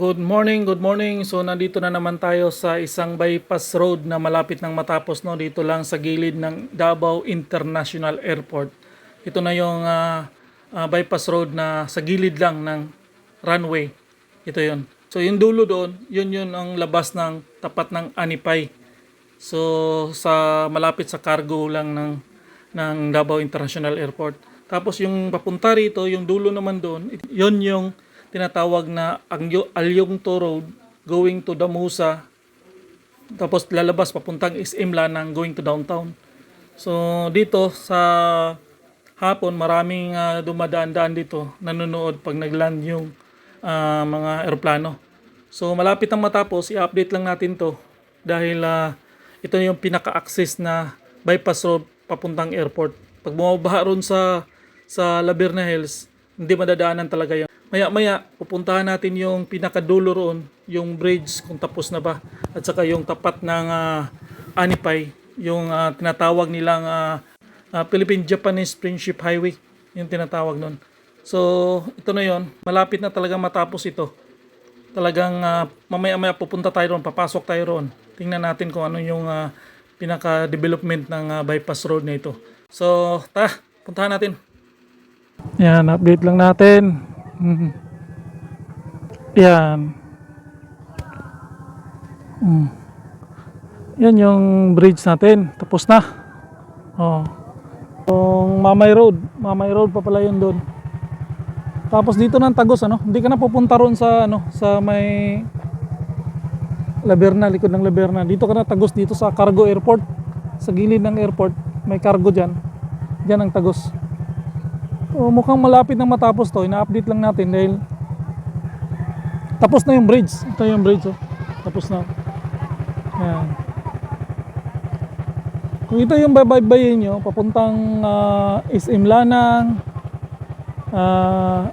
Good morning, good morning. So nandito na naman tayo sa isang bypass road na malapit nang matapos no dito lang sa gilid ng Davao International Airport. Ito na yung ah, ah, bypass road na sa gilid lang ng runway. Ito 'yon. So yung dulo doon, yun yun ang labas ng tapat ng Anipay. So sa malapit sa cargo lang ng ng Davao International Airport. Tapos yung papunta rito, yung dulo naman doon, yun yung tinatawag na Angyo- Alyongto Road going to Damusa. Tapos lalabas papuntang SM Lanang going to downtown. So dito sa hapon maraming ah, dumadaan-daan dito nanonood pag nagland yung ah, mga eroplano. So malapit ang matapos, i-update lang natin to dahil ah, ito yung pinaka-access na bypass road papuntang airport. Pag bumabaha ron sa sa Laberna Hills, hindi madadaanan talaga yan. Maya-maya, pupuntahan natin yung pinakadulo roon, yung bridge kung tapos na ba. At saka yung tapat ng ah, Anipay, yung ah, tinatawag nilang ah, ah, Philippine-Japanese Friendship Highway, yung tinatawag nun. So, ito na yon Malapit na talaga matapos ito. Talagang ah, mamaya-maya pupunta tayo roon, papasok tayo roon. Tingnan natin kung ano yung ah, pinaka-development ng ah, bypass road na ito. So, ta, puntahan natin. Yan, update lang natin. Mhm. Yan. Mm. Yan yung bridge natin. Tapos na. Oh. Yung Mamay Road. Mamay Road pa pala yun doon. Tapos dito ng Tagos ano, hindi ka na pupunta ron sa ano, sa may Laberna, likod ng Laberna. Dito ka na Tagos dito sa Cargo Airport. Sa gilid ng airport, may cargo diyan. Diyan ang Tagos. So, mukhang malapit na matapos to. Ina-update lang natin dahil tapos na yung bridge. Ito yung bridge oh. Tapos na. Yan. Kung ito yung babaybayin nyo, papuntang ah, SM Lanang, ah,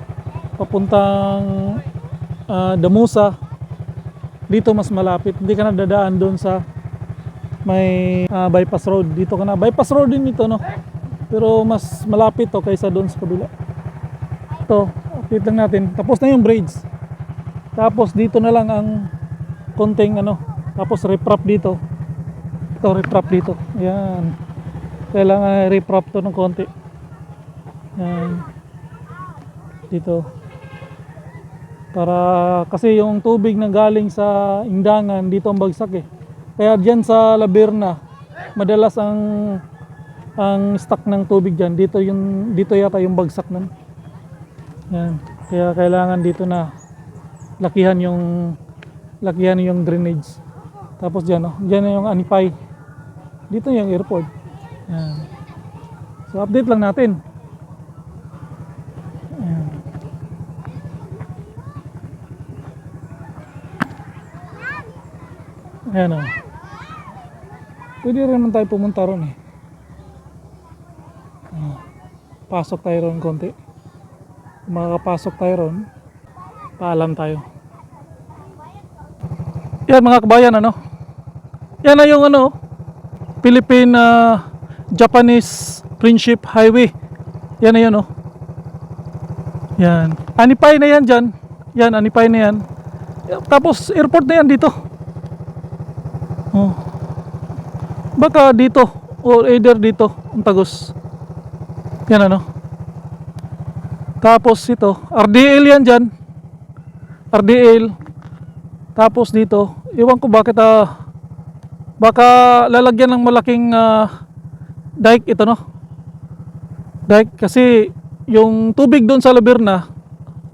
papuntang ah, Damusa, dito mas malapit. Hindi ka na dadaan doon sa may ah, bypass road. Dito ka na. Bypass road din ito, no? Pero mas malapit to kaysa doon sa kabila. Ito, update lang natin. Tapos na yung bridge. Tapos dito na lang ang konting ano. Tapos reprop dito. Ito, reprop dito. Yan. Kailangan reprop to ng konti. Yan. Dito. Para kasi yung tubig na galing sa Indangan dito ang bagsak eh. Kaya diyan sa Laberna madalas ang ang stock ng tubig diyan dito yung dito yata yung bagsak nun. Yan. Kaya kailangan dito na lakihan yung lakihan yung drainage. Tapos diyan oh, diyan na yung Anipay. Dito yung airport. Yan. So update lang natin. Ayan. Ayan o. Pwede rin naman tayo pumunta ron eh. Ah, Pasok tayo ron konti. Kung makakapasok tayo ron, paalam tayo. Yan mga kabayan ano. Yan na yung ano, Philippine ah, Japanese Friendship Highway. Yan na yan oh. Yan. Anipay na yan dyan. Yan, anipay na yan. Tapos airport na yan dito. Oh. Baka dito or either dito ang tagos. Yan ano. Tapos ito, RDL yan dyan. RDL. Tapos dito, iwan ko bakit ah baka lalagyan ng malaking ah, dike ito no. Dike kasi yung tubig doon sa Laberna,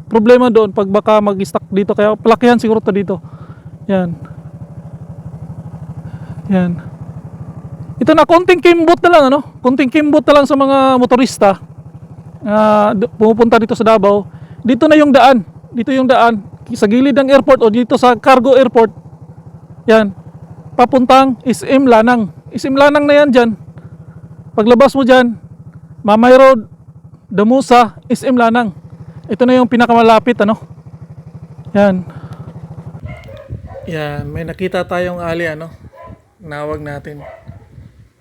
problema doon pag baka mag-stuck dito kaya palakihan siguro to dito. Yan. Yan. Ito na konting kimbot na lang ano, konting kimbot na lang sa mga motorista. na pumupunta dito sa Davao. Dito na yung daan. Dito yung daan sa gilid ng airport o dito sa cargo airport. Yan. Papuntang SM Lanang. SM Lanang na yan dyan. Paglabas mo dyan, Mamay Road, Damusa, SM Lanang. Ito na yung pinakamalapit ano. Yan. Yan, may nakita tayong ali ano. Nawag natin.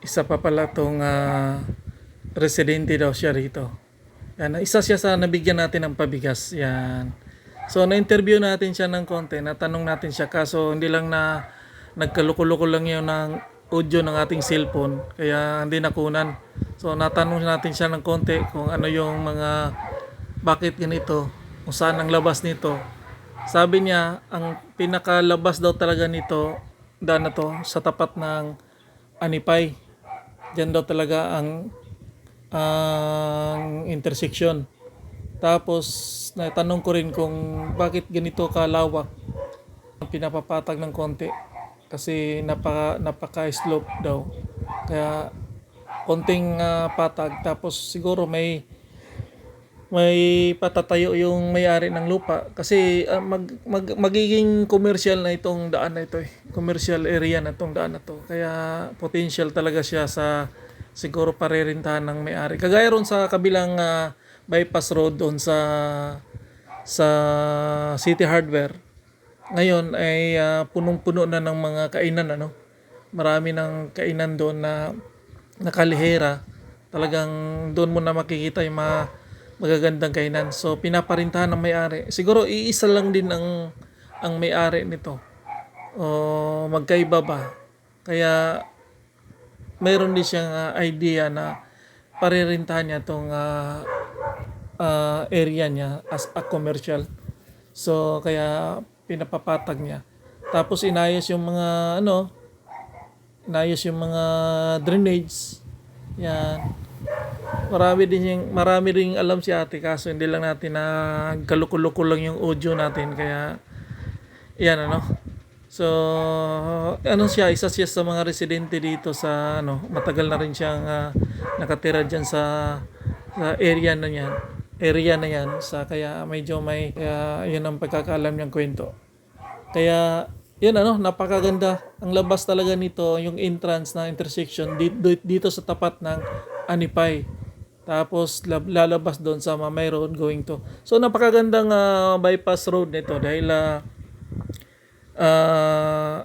Isa pa pala tong ah, residente daw siya rito. Yan, isa siya sa nabigyan natin ng pabigas. Yan. So na-interview natin siya ng konti, natanong natin siya kaso hindi lang na nagkaluko-luko lang yun ng audio ng ating cellphone kaya hindi nakunan. So natanong natin siya ng konti kung ano yung mga bakit ganito, kung saan ang labas nito. Sabi niya, ang pinakalabas daw talaga nito, daan na to, sa tapat ng Anipay. Diyan daw talaga ang ang intersection. Tapos natanong ko rin kung bakit ganito kalawak ang pinapapatag ng konti kasi napaka napaka-slope daw. Kaya konting ah, patag tapos siguro may may patatayo yung may-ari ng lupa kasi ah, mag, mag, magiging commercial na itong daan na ito eh. Commercial area na itong daan na to. Kaya potential talaga siya sa siguro parerintahan ng may-ari. Kagaya ron sa kabilang ah, bypass road doon sa sa City Hardware. Ngayon ay ah, punong-puno na ng mga kainan ano. Marami ng kainan doon na nakalihera. Talagang doon mo na makikita yung mga magagandang kainan. So pinaparintahan ng may-ari. Siguro iisa lang din ang ang may-ari nito. O magkaiba ba? Kaya mayroon din siyang ah, idea na paririntahan niya itong ah, ah, area niya as a commercial. So kaya pinapapatag niya. Tapos inayos yung mga ano, inayos yung mga drainage. Yan. Marami din yung, marami ring alam si ate kaso hindi lang natin na kalukulo lang yung audio natin kaya yan ano. So ano siya, isa siya sa mga residente dito sa ano, matagal na rin siyang ah, nakatira diyan sa sa area na yan. Area na yan sa kaya medyo may kaya yun ang pagkakaalam niyang kwento. Kaya yun ano, napakaganda. Ang labas talaga nito, yung entrance na intersection dito, dito sa tapat ng Anipay. Tapos lab- lalabas doon sa Mamay Road going to. So napakagandang ah, bypass road nito dahil ah, ah,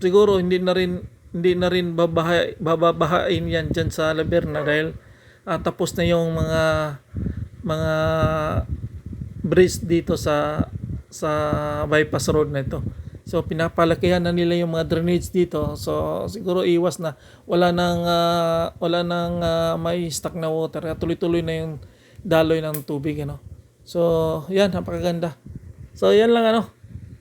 siguro hindi na rin hindi na rin babahay, bababahain yan dyan sa Laberna dahil ah, tapos na yung mga mga bridge dito sa sa bypass road na ito. So pinapalakihan na nila yung mga drainage dito. So siguro iwas na wala nang ah, wala nang ah, may stock na water. Kaya Tuloy-tuloy na yung daloy ng tubig ano. So yan napakaganda. So yan lang ano.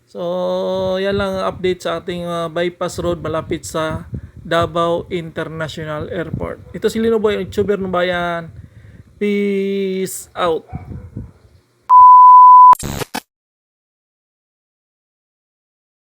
So yan lang ang update sa ating ah, bypass road malapit sa Davao International Airport. Ito si Lino Boy, YouTuber ng bayan. Peace out.